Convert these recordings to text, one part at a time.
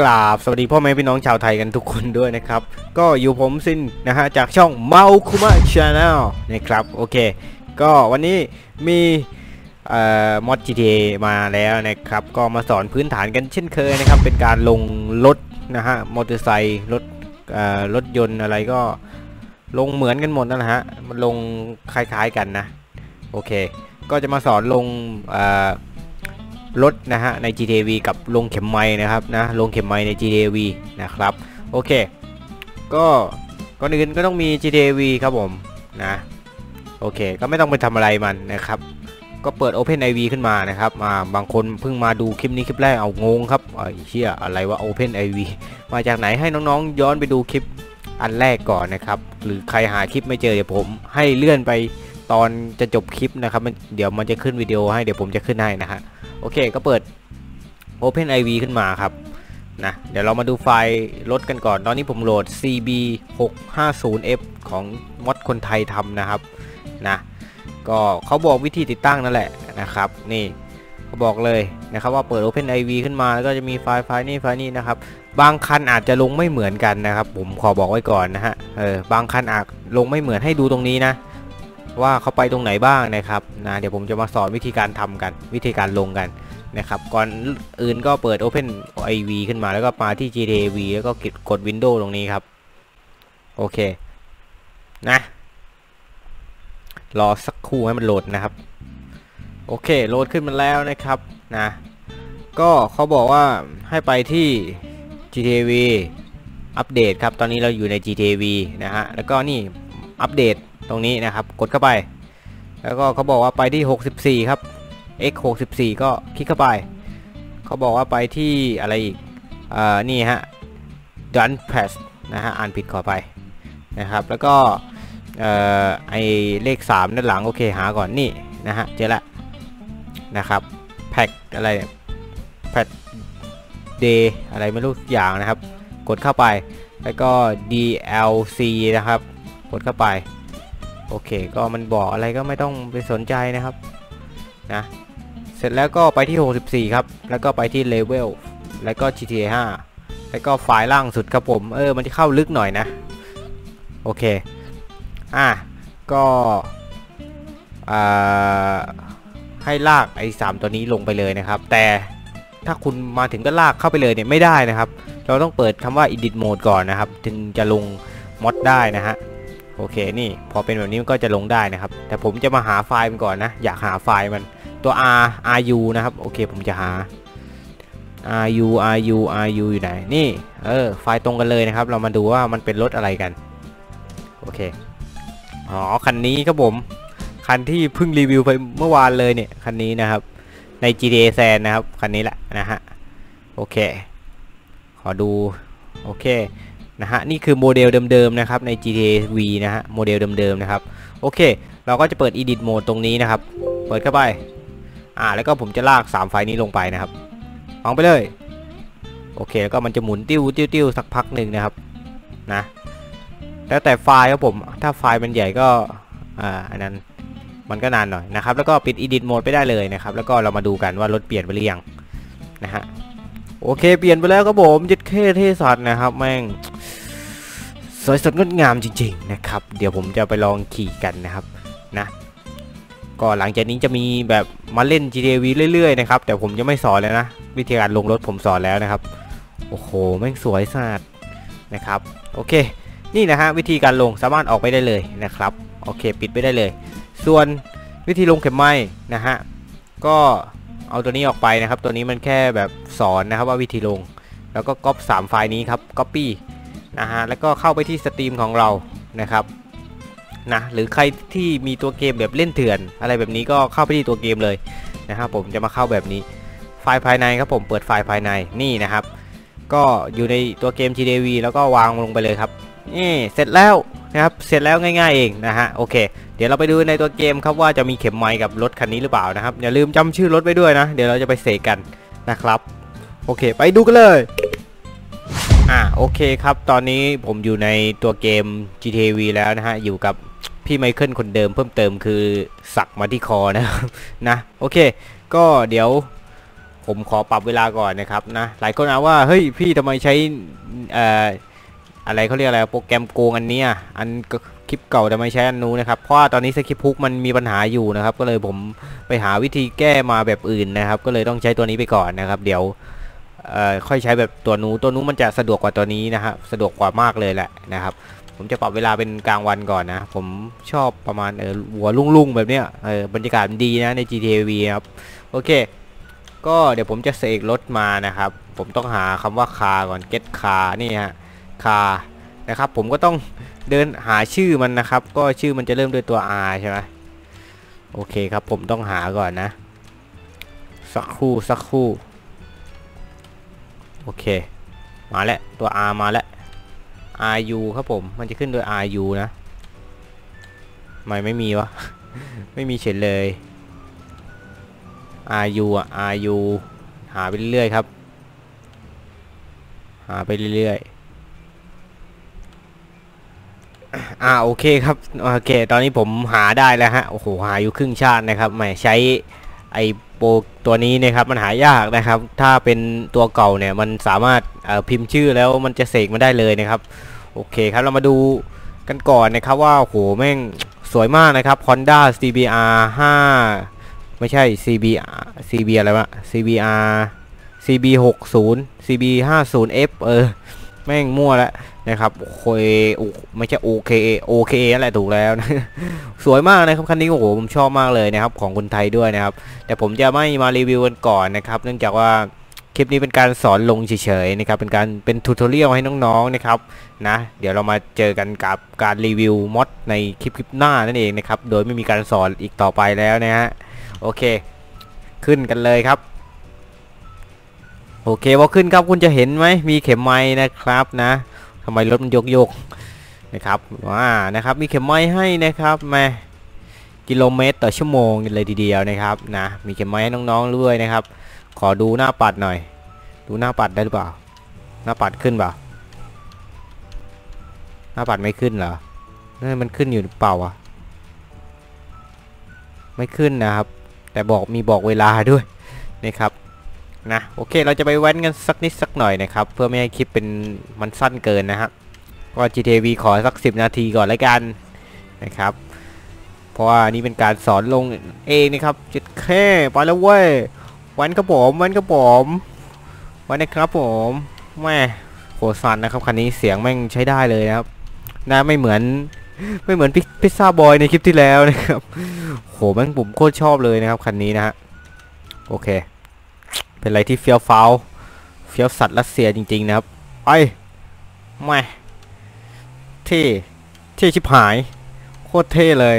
กราบสวัสดีพ่อแม่พี่น้องชาวไทยกันทุกคนด้วยนะครับ ก็อยู่ผมซินนะฮะ จากช่องเมาคุมะชาแนลนะครับ โอเค ก็วันนี้มีเอ่อมอด GTA มาแล้วนะครับ ก็มาสอนพื้นฐานกันเช่นเคยนะครับ เป็นการลงรถนะฮะ มอเตอร์ไซค์รถเอ่อรถยนต์อะไรก็ลงเหมือนกันหมดนั่นแหละฮะมันลงคล้ายๆกันนะ โอเค ก็จะมาสอนลงเอ่อ รถนะฮะใน GTV กับลงเข็มไม้นะครับนะลงเข็มไม้ใน GTV นะครับโอเค ก็ก่อนอื่นก็ต้องมี GTV ครับผมนะโอเค ก็ไม่ต้องไปทำอะไรมันนะครับ ก็เปิด Open IV ขึ้นมานะครับมาบางคนเพิ่งมาดูคลิปนี้คลิปแรกเอางงครับไอ้เชี่ยอะไรว่า Open IV มาจากไหนให้น้องๆ ย้อนไปดูคลิปอันแรกก่อนนะครับ หรือใครหาคลิปไม่เจอเดี๋ยวผม ให้เลื่อนไปตอนจะจบคลิปนะครับเดี๋ยวมันจะขึ้นวิดีโอให้เดี๋ยวผมจะขึ้นให้นะฮะ โอเคก็เปิด Open IV ขึ้นมาครับนะเดี๋ยวเรามาดูไฟล์รถกันก่อน ตอนนี้ผมโหลด CB 650F ของมอดคนไทยทำนะครับนะก็เขาบอกวิธีติดตั้งนั่นแหละนะครับนี่เขาบอกเลยนะครับว่าเปิด Open IV ขึ้นมาแล้วก็จะมีไฟล์ไฟล์นี้ไฟล์นี้นะครับบางคันอาจจะลงไม่เหมือนกันนะครับ ผมขอบอกไว้ก่อนนะฮะเออบางคันอาจลงไม่เหมือนให้ดูตรงนี้นะ ว่าเขาไปตรงไหนบ้างนะครับนะเดี๋ยวผมจะมาสอนวิธีการทำกัน วิธีการลงกันนะครับก่อนอื่นก็เปิด Open IV ขึ้นมาแล้วก็มาที่ GTV แล้วก็กด Windows ตรงนี้ครับ โอเค นะ รอสักครู่ให้มันโหลดนะครับ โอเคโหลดขึ้นมาแล้วนะครับนะก็เขาบอกว่าให้ไปที่ GTV อัปเดตครับ ตอนนี้เราอยู่ใน GTV นะฮะ แล้วก็นี่อัปเดต ตรงนี้นะครับ กดเข้าไป แล้วก็เขาบอกว่าไปที่ 64 ครับ x 64ก็คลิกเข้าไปเขาบอกว่าไปที่อะไรอีกอ่านี่ฮะ done press นะฮะอ่านผิดขอไปนะครับ แล้วก็เอ่อไอเลข 3 ด้านหลังโอเคหาก่อนนี่นะฮะเจอละนะครับ pack อะไร pack day อะไรไม่รู้อย่างนะครับ กดเข้าไปแล้วก็ DLC นะครับ กดเข้าไป โอเคก็มันบอกอะไรก็ไม่ต้องไปสนใจนะครับนะเสร็จแล้วก็ไปที่ 64 ครับ แล้วก็ไปที่ Level แล้วก็ GTA 5 แล้วก็ไฟล์ล่างสุดครับผม เออ มันจะเข้าลึกหน่อยนะ โอเค อะ ก็อ่าให้ลากไอ้3ตัวนี้ลงไปเลยนะครับ แต่ถ้าคุณมาถึงก็ลากเข้าไปเลยเนี่ยไม่ได้นะครับ เราต้องเปิดคำว่า edit mode ก่อนนะครับ ถึงจะลงมอดได้นะฮะ โอเคนี่พอเป็นแบบนี้มันก็จะลงได้นะครับ แต่ผมจะมาหาไฟล์มันก่อนนะ อยากหาไฟล์มันตัว R RU นะครับ โอเคผมจะหา RU RU RU อยู่ไหน นี่ เออ ไฟล์ตรงกันเลยนะครับ เรามาดูว่ามันเป็นรถอะไรกัน โอเค อ๋อ คันนี้ครับผม คันที่เพิ่งรีวิวไปเมื่อวานเลยเนี่ย คันนี้นะครับ ใน GTA San นะครับ คันนี้แหละนะฮะ โอเค ขอดู โอเค นะฮะนี่คือโมเดลเดิมๆนะครับใน GTA V นะฮะโมเดลเดิมๆนะครับโอเค เราก็จะเปิด Edit Mode ตรงนี้นะครับ เปิดเข้าไปอ่าแล้วก็ผมจะลาก 3 ไฟล์นี้ลงไปนะครับฟังไปเลยโอเคแล้วก็มันจะหมุนติ้วติ้วติ้วสักพักหนึ่งนะครับนะแล้วแต่ไฟล์ครับผมถ้าไฟล์มันใหญ่ก็อ่าอันนั้นมันก็นานหน่อยนะครับแล้วก็ปิด Edit Mode ไปได้เลยนะครับแล้วก็เรามาดูกันว่ารถเปลี่ยนไปหรือยังนะฮะโอเคเปลี่ยนไปแล้วครับผมยึดเคเทสัตว์นะครับแม่ง สวยสดงดงามจริงๆนะครับ เดี๋ยวผมจะไปลองขี่กันนะครับนะก็หลังจากนี้จะมีแบบมาเล่น GTV เรื่อยๆนะครับแต่ผมจะไม่สอนแล้วนะวิธีการลงรถผมสอนแล้วนะครับโอ้โหแม่งสวยสะอาดนะครับโอเคนี่นะฮะวิธีการลงสามารถออกไปได้เลยนะครับโอเคปิดไปได้เลย ส่วนวิธีลงเข็มไม้นะฮะก็เอาตัวนี้ออกไปนะครับ ตัวนี้มันแค่แบบสอนนะครับว่าวิธีลง แล้วก็ก๊อป3ไฟล์นี้ครับ Copy นะฮะแล้วก็เข้าไปที่สตรีมของเรานะครับนะหรือใครที่มีตัวเกมแบบเล่นเถื่อน อะไรแบบนี้ก็เข้าไปที่ตัวเกมเลยนะครับผมจะมาเข้าแบบนี้ไฟล์ภายในครับผมเปิดไฟล์ภายในนี่นะครับ ก็อยู่ในตัวเกม GDV แล้วก็วางลงไปเลยครับนี่เสร็จแล้วนะครับเสร็จแล้วง่าย ๆเองนะฮะโอเค เดี๋ยวเราไปดูในตัวเกมครับว่าจะมีเข็มไม้กับรถคันนี้หรือเปล่านะครับอย่าลืมจำชื่อรถไว้ด้วยนะ เดี๋ยวเราจะไปเสกกันนะครับ โอเค ไปดูกันเลย อ่าโอเคครับ ตอนนี้ผมอยู่ในตัวเกม GTV แล้วนะฮะ อยู่กับพี่ไมเคิลคนเดิมเพิ่มเติมคือสักมาที่คอนะครับนะโอเค ก็เดี๋ยวผมขอปรับเวลาก่อนนะครับนะหลายคนอาว่าเฮ้ยพี่ทำไมใช้เอ่ออะไรเขาเรียกอะไรโปรแกรมโกงอันเนี้ยอันคลิปเก่าทำไมใช้อันนู้นนะครับเพราะว่าตอนนี้สคริปต์พุกมันมีปัญหาอยู่นะครับ ก็เลยผมไปหาวิธีแก้มาแบบอื่นนะครับ ก็เลยต้องใช้ตัวนี้ไปก่อนนะครับ เดี๋ยว ค่อยใช้แบบตัวนู้ตัวนู้มันจะสะดวกกว่าตัวนี้นะครับสะดวกกว่ามากเลยแหละนะครับ ผมจะปรับเวลาเป็นกลางวันก่อนนะ ผมชอบประมาณเออหัวลุ่งๆแบบเนี้ยเออบรรยากาศมันดีนะใน GTV ครับโอเค ก็เดี๋ยวผมจะเสกรถมานะครับ ผมต้องหาคำว่าคาก่อน get car นี่ฮะคานะครับ ผมก็ต้องเดินหาชื่อมันนะครับ ก็ชื่อมันจะเริ่มด้วยตัว R ใช่ไหมโอเคครับผมต้องหาก่อนนะ สักครู่สักครู่ โอเค มาแล้วตัว R มาแล้ว RU ครับผม มันจะขึ้นโดย RU นะไม่ไม่มีวะ ไม่มีเฉยเลย RU อะ RU หาไปเรื่อยๆครับ หาไปเรื่อยๆอ่าโอเคครับโอเค ตอนนี้ผมหาได้แล้วฮะโอ้โหหาอยู่ครึ่งชาตินะครับแหมใช้ไอโปร ตัวนี้นะครับมันหายากนะครับ ถ้าเป็นตัวเก่าเนี่ยมันสามารถพิมพ์ชื่อแล้วมันจะเสกมาได้เลยนะครับ โอเคครับเรามาดูกันก่อนนะครับว่าโอ้โหแม่งสวยมากนะครับ Honda CBR 5 ไม่ใช่ CBR CB อะไรวะ CBR CB 60 CB 50 F เออ แม่งมั่วแล้ว นะครับโอ้ยโอ้ไม่ใช่ OK OK นั่นแหละถูกแล้วนะสวยมากนะครับคันนี้โอ้โหผมชอบมากเลยนะครับของคนไทยด้วยนะครับ แต่ผมจะไม่มารีวิวกันก่อนนะครับ เนื่องจากว่าคลิปนี้เป็นการสอนลงเฉยๆนะครับเป็นการเป็นทูตเรียลให้น้องๆนะครับนะเดี๋ยวเรามาเจอกันกับการรีวิวมอดในคลิปคลิปหน้านั่นเองนะครับโดยไม่มีการสอนอีกต่อไปแล้วนะฮะโอเค ขึ้นกันเลยครับโอเคพอขึ้นครับคุณจะเห็นไหมมีเข็มไม้นะครับนะ ทำไมรถมันโยกโยกนะครับว้านะครับมีเข็มไม้ให้นะครับแม่กิโลเมตรต่อชั่วโมงเลยทีเดียวนะครับนะมีเข็มไม้ให้น้องๆด้วยนะครับ ขอดูหน้าปัดหน่อย ดูหน้าปัดได้หรือเปล่า หน้าปัดขึ้นเปล่าหน้าปัดไม่ขึ้นเหรอเฮ้ยมันขึ้นอยู่หรือเปล่าวะไม่ขึ้นนะครับ แต่บอกมีบอกเวลาด้วยนะครับ นะโอเคเราจะไปแว้นกันสักนิดสักหน่อยนะครับ เพื่อไม่ให้คลิปเป็นมันสั้นเกินนะครับก็ GTV ขอสัก 10 นาทีก่อนแล้วกันนะครับ เพราะว่านี่เป็นการสอนลงเองนะครับจุดแค่ไปแล้วเว้ยแว้นครับผมแว้นครับผมแว้นนะครับผมแม่โหสันนะครับคันนี้เสียงแม่งใช้ได้เลยนะครับนะไม่เหมือนไม่เหมือนพิซซ่าบอยในคลิปที่แล้วนะครับโหแม่งผมโคตรชอบเลยนะครับคันนี้นะฮะโอเค เป็นอะไรที่เฟี้ยวฟ้าวเฟี้ยวสัตว์รัสเซียจริง ๆ นะครับไปแม่เท่เท่ชิบหาย โคตรเท่เลย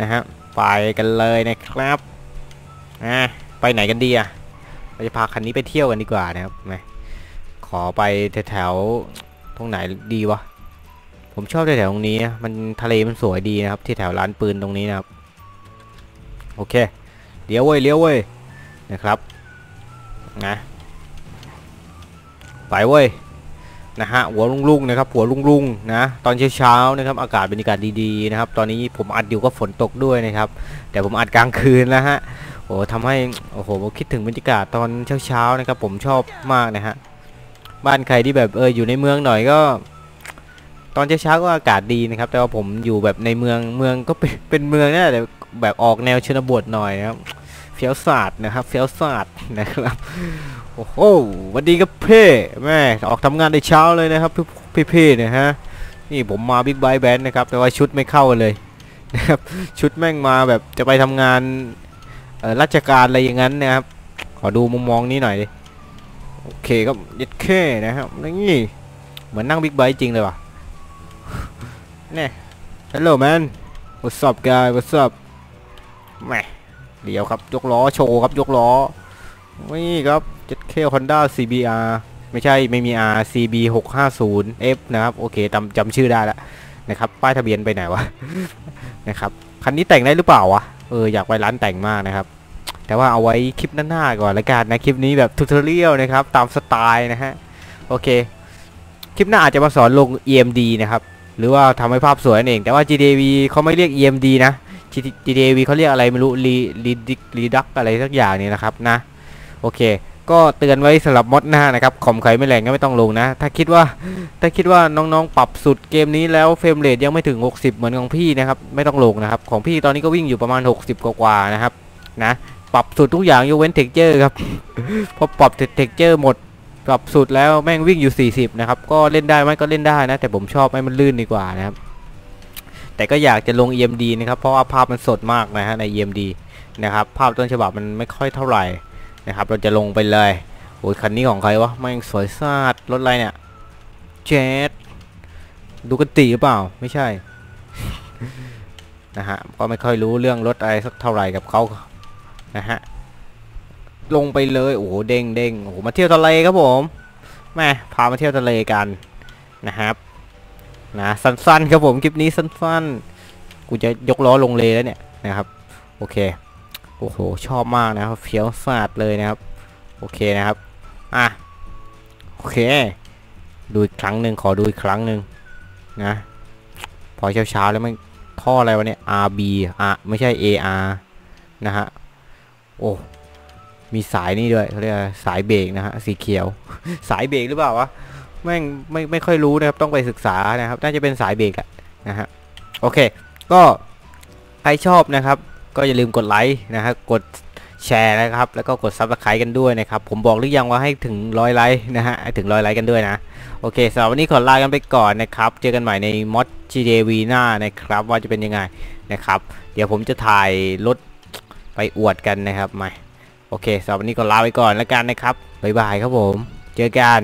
นะฮะไปกันเลยนะครับอะไปไหนกันดีอะเราจะพาคันนี้ไปเที่ยวกันดีกว่านะครับแม่ขอไปแถวๆตรงไหนดีวะผมชอบแถวๆตรงนี้นะมันทะเลมันสวยดีนะครับ ที่แถวร้านปืนตรงนี้นะครับ โอเคเลี้ยวเว้ยเลี้ยวเว้ยนะครับ นะไปเว้ยนะฮะหัวลุ่งๆนะครับหัวลุ่งๆนะตอนเช้าๆนะครับอากาศบรรยากาศดีๆนะครับตอนนี้ผมอัดอยู่ก็ฝนตกด้วยนะครับแต่ผมอัดกลางคืนแล้วฮะโอ้ทำให้โอ้โหคิดถึงบรรยากาศตอนเช้าๆนะครับผมชอบมากนะฮะบ้านใครที่แบบเอออยู่ในเมืองหน่อยก็ ตอนเช้าๆก็อากาศดีนะครับ แต่ว่าผมอยู่แบบในเมืองเมืองก็เป็นเป็นเมืองนะแต่แบบออกแนวชนบทหน่อยนะครับ ซียวศาสตร์นะครับเฟียวศาสตร์นะครับโอ้โหวันดีกับเพ่แม่ออกทำงานในเช้าเลยนะครับพี่พี่ๆเนี่ยฮะนี่ผมมาบิ๊กไบค์แบนด์นะครับแต่ว่าชุดไม่เข้าเลยนะครับชุดแม่งมาแบบจะไปทำงานราชการอะไรอย่างนั้นนะครับขอดูมุมมองนี้หน่อยดิโอเคครับยัดแค่นะครับนี่เหมือนนั่งบิ๊กไบค์จริงเลยว่ะเนี่ย Hello man What's up guy What's up แหม เดี๋ยวครับ ยกล้อโชว์ครับ ยกล้อนี่ครับเจ็ดเคฮอนด้า CBR ไม่ใช่ไม่มี R CB 650 F นะครับ โอเคจำจำชื่อได้แล้วนะครับ ป้ายทะเบียนไปไหนวะ นะครับ คันนี้แต่งได้หรือเปล่าวะ เออ อยากไปร้านแต่งมากนะครับ แต่ว่าเอาไว้คลิปหน้าๆก่อนละกันนะ คลิปนี้แบบทูตอเรียลนะครับ ตามสไตล์นะฮะ โอเค คลิปหน้าอาจจะมาสอนลง EMD นะครับ หรือว่าทำให้ภาพสวยนั่นเอง แต่ว่า GTV เขาไม่เรียก EMD นะ GTV เขาเรียกอะไรไม่รู้รีรีดิกรีดักอะไรสักอย่างนี่นะครับนะ โอเค ก็เตือนไว้สำหรับมดหน้านะครับคอมใครไม่แรงก็ไม่ต้องลงนะ ถ้าคิดว่าถ้าคิดว่าน้องๆ ปรับสุดเกมนี้แล้วเฟรมเรทยังไม่ถึง 60 เหมือนของพี่นะครับ ไม่ต้องลงนะครับ ของพี่ตอนนี้ก็วิ่งอยู่ประมาณ 60 กว่าๆนะครับนะปรับสุดทุกอย่างยกเว้นเท็กเจอร์ครับพอปรับเท็กเจอร์หมดปรับสุดแล้วแม่งวิ่งอยู่ 40 นะครับ ก็เล่นได้ไหมก็เล่นได้นะ แต่ผมชอบให้มันลื่นดีกว่านะครับ แต่ก็อยากจะลง EMD นะครับ เพราะว่าภาพมันสดมากนะฮะใน EMD นะครับ ภาพต้นฉบับมันไม่ค่อยเท่าไหร่นะครับ เราจะลงไปเลยโอ้ยคันนี้ของใครวะแม่งสวยซาดรถอะไรเนี่ยเจ็ดดูกันตีหรือเปล่าไม่ใช่นะฮะก็ไม่ค่อยรู้เรื่องรถอะไรสักเท่าไหร่กับเขานะฮะลงไปเลยโอ้โหเด้งเด้งโอ้โหมาเที่ยวทะเลครับผมแม่พามาเที่ยวทะเลกันนะครับ นะสั้นๆครับผมคลิปนี้สั้นๆ กูจะยกล้อลงเลแล้วเนี่ยนะครับ โอเคโอ้โหชอบมากนะครับเฟี้ยวซาดเลยนะครับ โอเคนะครับอะโอเค ดูอีกครั้งหนึ่งขอดูอีกครั้งหนึ่งนะ พอเช้าๆแล้วมันท่ออะไรวะเนี่ย RB อะไม่ใช่ AR นะฮะโอ้มีสายนี่ด้วยเขาเรียกสายเบรกนะฮะสีเขียว สายเบรกหรือเปล่าวะ แม่งไม่ไม่ค่อยรู้นะครับต้องไปศึกษานะครับ น่าจะเป็นสายเบรกอะนะฮะโอเค ก็ใครชอบนะครับ ก็อย่าลืมกดไลค์นะฮะกดแชร์นะครับ แล้วก็กดซับสไครต์กันด้วยนะครับ ผมบอกหรือยังว่าให้ถึงร้อยไลค์นะฮะถึงร้อยไลค์กันด้วยนะ โอเคสำหรับวันนี้ขอลากันไปก่อนนะครับ เจอกันใหม่ในมอด GDV หน้านะครับ ว่าจะเป็นยังไงนะครับ เดี๋ยวผมจะถ่ายรถไปอวดกันนะครับมาโอเคสำหรับวันนี้ก็ลาไปก่อนแล้วกันนะครับบ๊ายบายครับผม เจอกัน